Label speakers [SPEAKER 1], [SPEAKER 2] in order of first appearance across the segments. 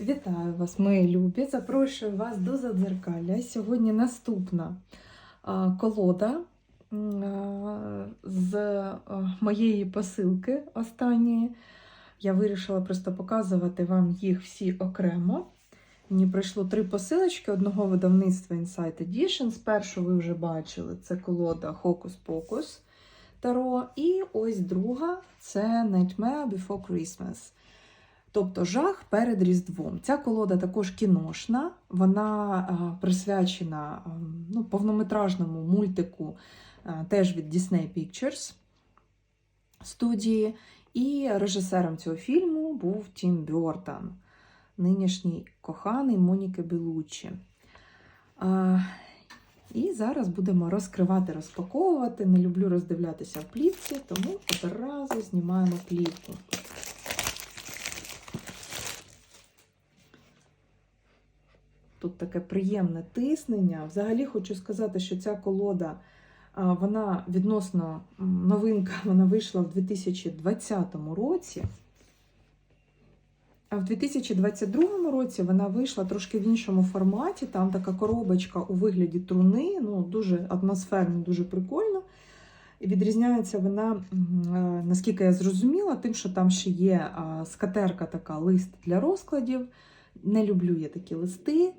[SPEAKER 1] Вітаю вас, мої любі! Запрошую вас до задзеркалля. Сьогодні наступна колода з моєї посилки останньої. Я вирішила просто показувати вам їх всі окремо. Мені прийшло три посилочки одного видавництва Insight Edition. Спершу ви вже бачили, це колода Hocus Pocus Таро. І ось друга це Nightmare Before Christmas. Тобто жах перед Різдвом. Ця колода також кіношна, вона е, присвячена е, ну, повнометражному мультику е, теж від Disney Pictures студії. І режисером цього фільму був Тім Бьортон, нинішній коханий Моніки Белуччі. І зараз будемо розкривати, розпаковувати. Не люблю роздивлятися в плівці, тому одразу знімаємо плівку. Тут таке приємне тиснення. Взагалі хочу сказати, що ця колода вона відносно новинка, вона вийшла в 2020 році. А в 2022 році вона вийшла трошки в іншому форматі. Там така коробочка у вигляді труни, ну дуже атмосферно, дуже прикольно. І відрізняється вона, е, наскільки я зрозуміла, тим, що там ще є скатерка така лист для розкладів. Не люблю я такі листи.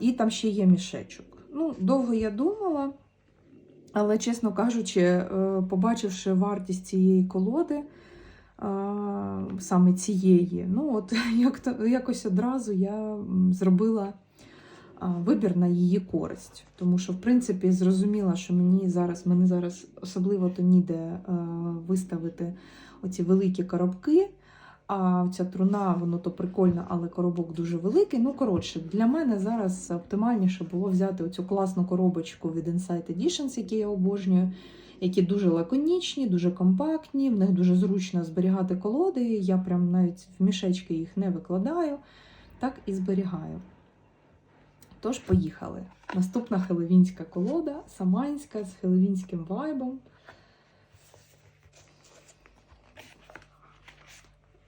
[SPEAKER 1] І там ще є мішечок. Ну, довго я думала, але, чесно кажучи, е, побачивши вартість цієї колоди, саме цієї, ну от як якось одразу я зробила вибір на її користь. Тому що, в принципі, зрозуміла, що мені зараз, мене зараз особливо то ніде е, виставити оці великі коробки. А ця труна, воно то прикольно, але коробок дуже великий. Ну, коротше, для мене зараз оптимальніше було взяти оцю класну коробочку від Insight Editions, які я обожнюю, які дуже лаконічні, дуже компактні, в них дуже зручно зберігати колоди. Я прям навіть в мішечки їх не викладаю, так і зберігаю. Тож, поїхали. Наступна хелевінська колода, саманська з хелевінським вайбом.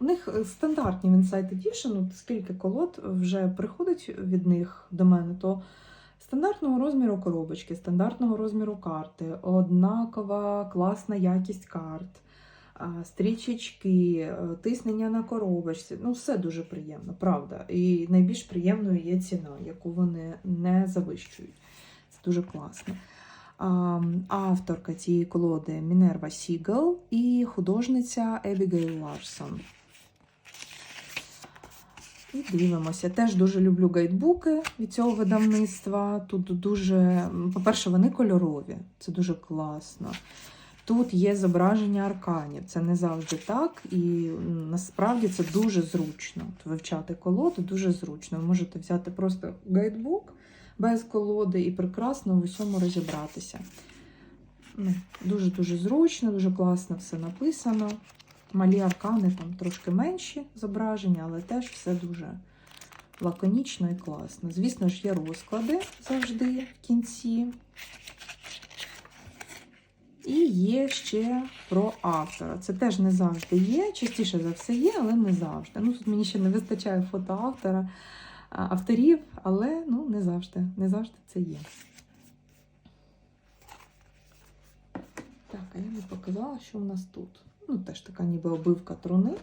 [SPEAKER 1] У них е, стандартні Insight Edition, скільки колод вже приходить від них до мене, то стандартного розміру коробочки, стандартного розміру карти, однакова класна якість карт, стрічечки, е, тиснення на коробочці. Ну, все дуже приємно, правда. І найбільш приємною є ціна, яку вони не завищують. Це дуже класно. Авторка цієї колоди Мінерва Сігел і художниця Ебігейл Ларсон. І дивимося. Теж дуже люблю гайдбуки від цього видавництва. Тут дуже, по-перше, вони кольорові, це дуже класно. Тут є зображення арканів. Це не завжди так, і насправді це дуже зручно. Вивчати колоду дуже зручно. Ви можете взяти просто гайдбук без колоди і прекрасно в усьому розібратися. Ну, Дуже-дуже зручно, дуже класно все написано. Малі аркани там трошки менші зображення, але теж все дуже лаконічно і класно. Звісно ж, є розклади завжди в кінці. І є ще про автора. Це теж не завжди є. Частіше за все є, але не завжди. Ну, тут мені ще не вистачає фото автора, авторів, але ну, не завжди. Не завжди це є. Так, а я не показала, що у нас тут. Ну, теж така ніби обивка труни.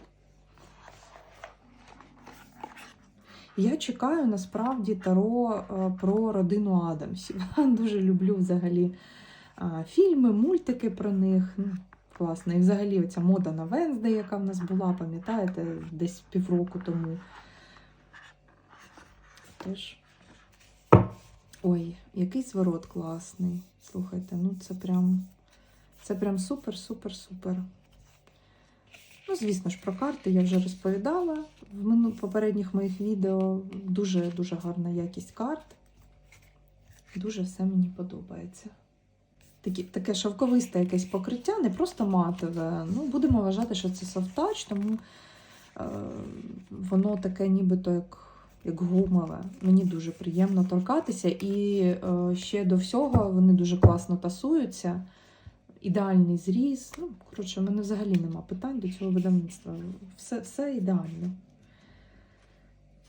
[SPEAKER 1] Я чекаю насправді таро е, про родину Адамсів. Дуже люблю взагалі е, фільми, мультики про них. Ну, класно. І взагалі оця мода на Венсдей, яка в нас була, пам'ятаєте, десь півроку тому. Теж. Ой, який зворот класний. Слухайте, ну це прям. Це прям супер, супер, супер. Ну, звісно ж, про карти я вже розповідала в попередніх моїх відео. Дуже-дуже гарна якість карт. Дуже все мені подобається. Такі, таке шовковисте якесь покриття, не просто матове. Ну, будемо вважати, що це софтач, тому е, воно таке нібито як, як гумове. Мені дуже приємно торкатися. І е, ще до всього вони дуже класно тасуються ідеальний зріз. Ну, коротше, в мене взагалі нема питань до цього видавництва. Все, все ідеально.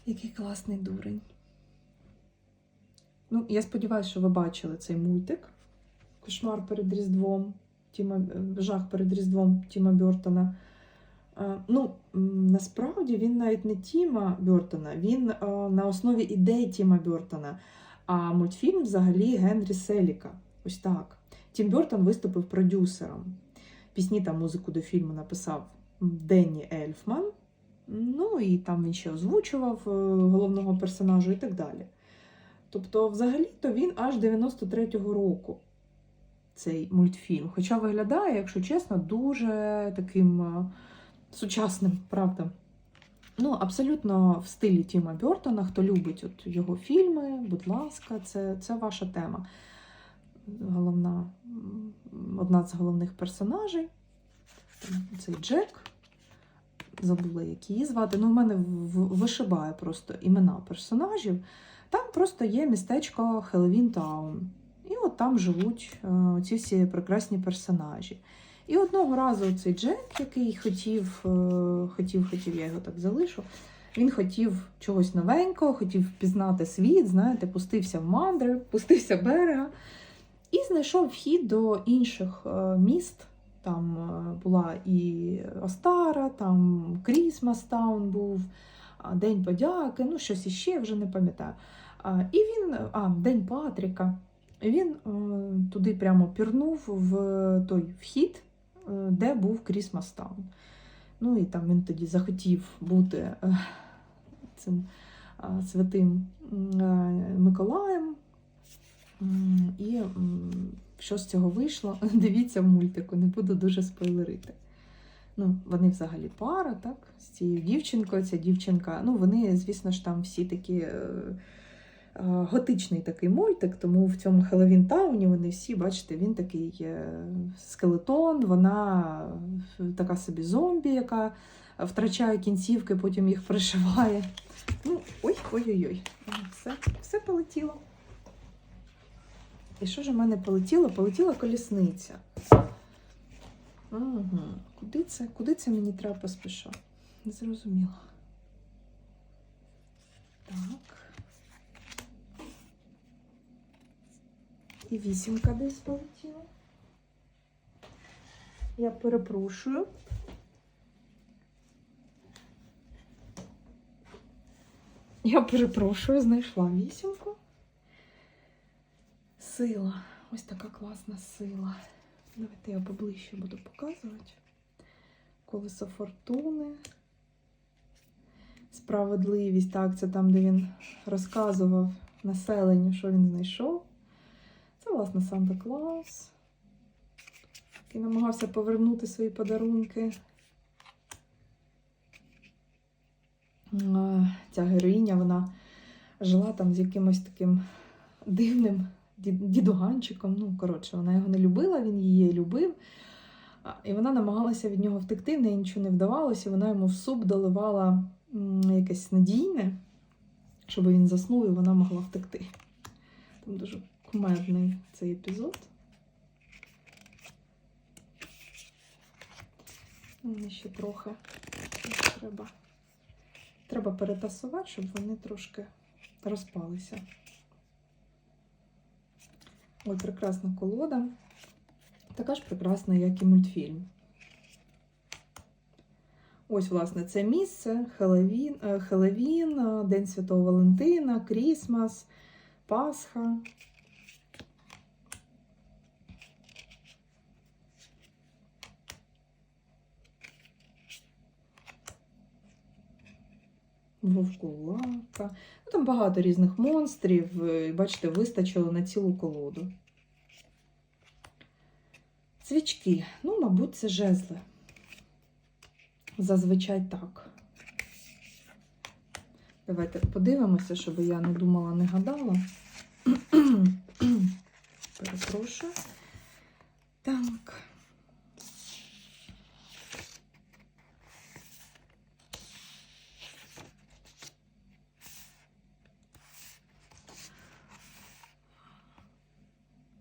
[SPEAKER 1] Який класний дурень. Ну, я сподіваюся, що ви бачили цей мультик. Кошмар перед Різдвом. Тіма, жах перед Різдвом Тіма Бертона. Е, Ну, насправді він навіть не Тіма Бертона, він е, на основі ідей Тіма Бертона. А мультфільм взагалі Генрі Селіка. Ось так. Тім Бертон виступив продюсером. Пісні та музику до фільму написав Денні Ельфман. Ну і там він ще озвучував е, головного персонажа і так далі. Тобто, взагалі-то він аж 93-го року цей мультфільм. Хоча виглядає, якщо чесно, дуже таким е, сучасним, правда. Ну, абсолютно в стилі Тіма Бертона. Хто любить от його фільми, будь ласка, це, це ваша тема. Одна з головних персонажей. Цей Джек. Забула, як її звати. Ну, в мене вишибає просто імена персонажів. Там просто є містечко Хеллоуін Таун. І от там живуть е, ці всі прекрасні персонажі. І одного разу цей Джек, який хотів, е, хотів, хотів, я його так залишу. Він хотів чогось новенького, хотів пізнати світ, знаєте, пустився в мандри, пустився берега і знайшов вхід до інших е, міст. Там е, була і Остара, там Крісмас Таун був, День подяки, ну щось іще, вже не пам'ятаю. І він, а, День Патріка. Він е, туди прямо пірнув в той вхід, де був Крісмас Таун. Ну і там він тоді захотів бути цим святим Миколаєм. І що з цього вийшло? Дивіться в мультику, не буду дуже спойлерити. Ну, вони взагалі пара, так? З цією дівчинкою. Ця дівчинка, ну, вони, звісно ж, там всі такі. е, е, Готичний такий мультик, тому в цьому Хеллоуін Тауні вони всі, бачите, він такий е, скелетон, вона така собі зомбі, яка втрачає кінцівки, потім їх пришиває. Ну, ой, ой-ой-ой, все, все полетіло. І що ж у мене полетіло? Полетіла колісниця. Угу. Куди це? Куди це мені треба поспішати? Не зрозуміло. Так. І вісімка десь полетіла. Я перепрошую. Я перепрошую, знайшла вісімку. Сила. Ось така класна сила. Давайте я поближче буду показувати. Колесо фортуни. Справедливість. Так, це там, де він розказував населенню, що він знайшов. Це, власне, Санта Клаус, який намагався повернути свої подарунки. Ця героїня, вона жила там з якимось таким дивним дідуганчиком. Ну, коротше, вона його не любила, він її любив. І вона намагалася від нього втекти, в неї нічого не вдавалося. Вона йому в суп доливала якесь надійне, щоб він заснув і вона могла втекти. Там дуже кумедний цей епізод. Мені ще трохи треба. Треба перетасувати, щоб вони трошки розпалися. Ой, прекрасна колода. Така ж прекрасна, як і мультфільм. Ось, власне, це місце, Хеловін, Хеловін е, День Святого Валентина, Крісмас, Пасха. Вовкулака. Ну, там багато різних монстрів. е, Бачите, вистачило на цілу колоду. Свічки. Ну, мабуть, це жезли. Зазвичай так. Давайте подивимося, щоб я не думала, не гадала. Перепрошую. Так.